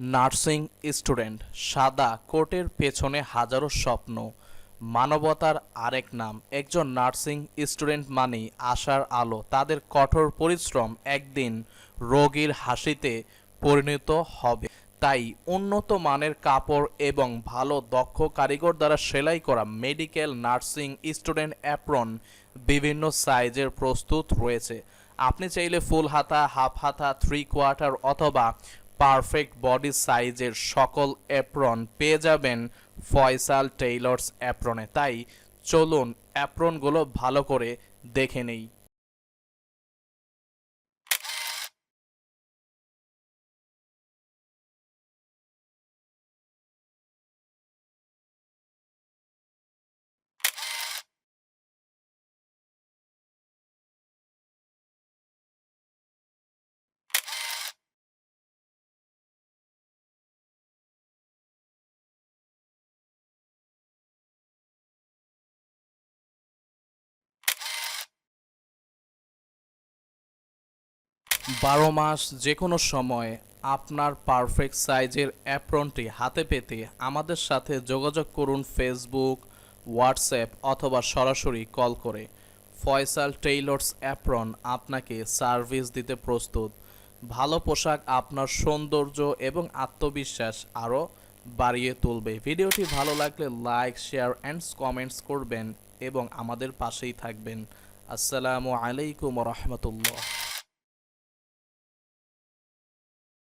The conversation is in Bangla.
নার্সিং স্টুডেন্ট, সাদা কোটের পেছনে হাজারো স্বপ্ন। মানবতার আরেক নাম, একজন নার্সিং স্টুডেন্ট মানেই আশার আলো। তাদের কঠোর পরিশ্রম একদিন রোগীর হাসিতে পরিণত হবে। তাই উন্নত মানের কাপড় এবং ভালো দক্ষ কারিগর দ্বারা সেলাই করা মেডিকেল নার্সিং স্টুডেন্ট অ্যাপ্রন বিভিন্ন সাইজের প্রস্তুত রয়েছে। আপনি চাইলে ফুল হাতা, হাফ হাতা থ্রি কোয়ার্টার অথবা পারফেক্ট বডি সাইজের সকল অ্যাপ্রন পেয়ে যাবেন ফয়সাল টেইলর্স অ্যাপ্রনে তাই চলুন অ্যাপ্রনগুলো ভালো করে দেখে নেই। বারো মাস যে কোনো সময় আপনার পারফেক্ট সাইজের অ্যাপ্রনটি হাতে পেতে আমাদের সাথে যোগাযোগ করুন ফেসবুক হোয়াটসঅ্যাপ অথবা সরাসরি কল করে। ফয়সাল টেইলর্স অ্যাপ্রন আপনাকে সার্ভিস দিতে প্রস্তুত। ভালো পোশাক আপনার সৌন্দর্য এবং আত্মবিশ্বাস আরও বাড়িয়ে তুলবে। ভিডিওটি ভালো লাগলে লাইক শেয়ার অ্যান্ড কমেন্টস করবেন এবং আমাদের পাশেই থাকবেন। আসসালামু আলাইকুম রহমতুল্লাহ।